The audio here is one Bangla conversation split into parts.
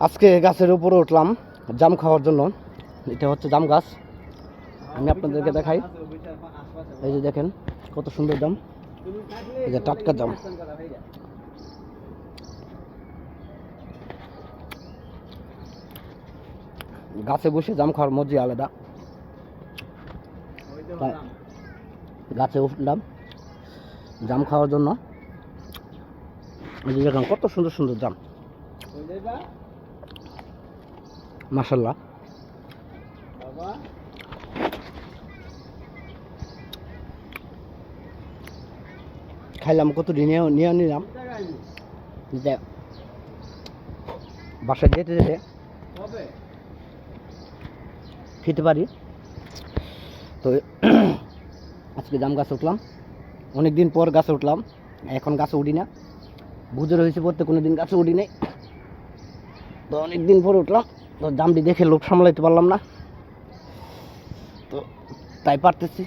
আজকে গাছের উপরে উঠলাম, জাম খাওয়ার জন্য। এটা হচ্ছে জাম গাছ। আমি আপনাদেরকে দেখাই। এই যে দেখেন, কত সুন্দর জাম। এই যে টাটকা জাম। গাছে বসে জাম খাওয়ার মজাই আলাদা। গাছে উঠলাম, জাম খাওয়ার জন্য। এই যে দেখেন, কত সুন্দর সুন্দর জাম। মাসাল্লাহ খাইলাম কত নিয়ে নিয়ে নিলাম। যে বাসায় যেতে যেতে খেতে পারি। তো আজকে জাম গাছে উঠলাম। অনেক দিন পর গাছে উঠলাম। এখন গাছে উঠি না। বুঝে রয়েছে পড়তে কোনো দিন গাছে উঠি নাই। তো অনেক দিন পর উঠলাম। তো জামটি দেখে লোভ সামলাইতে পারলাম না। তো তাই পারতেছি।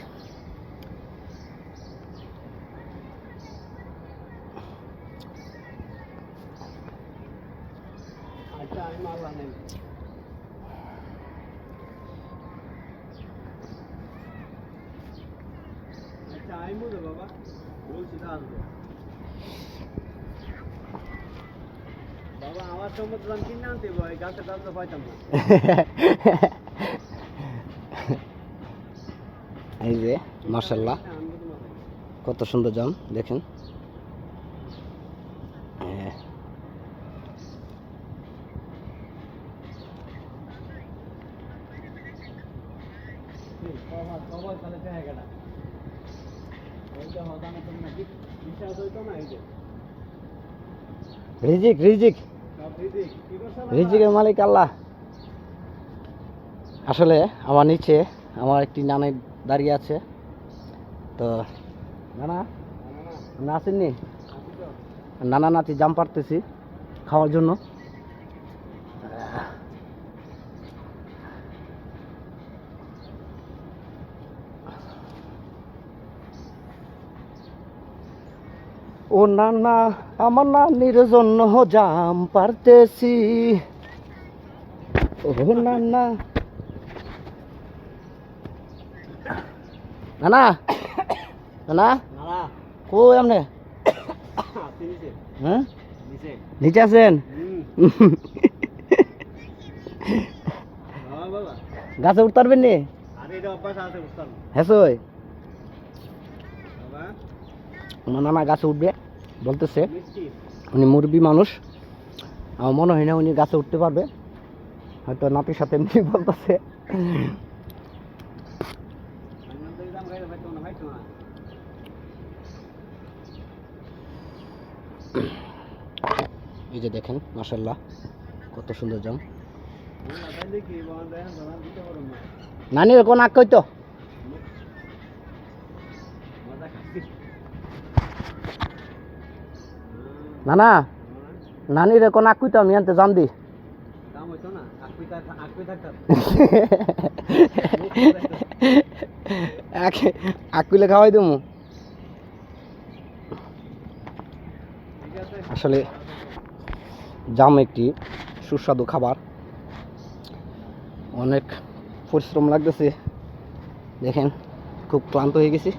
বাবা। বলছি আসব বাবা আমার সম্মত দাম কিনে আনতে ভাই গাছের দাম তো পাইতাম না এই যে মার্শাল্লাহ কত সুন্দর জাম দেখেন। হ্যাঁ, রিজিক রিজিক। রিজিকের মালিক আল্লাহ। আসলে আমার নিচে আমার একটি নানি দাঁড়িয়ে আছে। তো নানা না, না, না, আপনি আসেননি নানা নাচি জাম পারতেছি খাওয়ার জন্য। ও নানা আমার নানির জন্য জাম পারতেছি। ও নানা। নানা নানা। কই আপনি হ্যাঁ? নিচে। আছেন। গাছে উঠতে পারবেন নি। হ্যাঁ আমার নানা গাছে উঠবে। বলতেছে, উনি মুরবি মানুষ। আমার মনে হয় না উনি গাছে উঠতে পারবে। হয়তো নাতির সাথে এমনি বলতেছে। এই যে দেখেন মাসাল্লাহ কত সুন্দর জাম। নানির কোন আগ কইতো? নানা নানির কোন আগ কইতো আমি আনতে জাম দি। দাম হইতো না, আকুই থাক- আকুই থাকতাম। আগ কইলে খাওয়াই দেবো আসলে জাম একটি সুস্বাদু খাবার। অনেক পরিশ্রম লাগতেছে। দেখেন খুব ক্লান্ত হয়ে গেছি।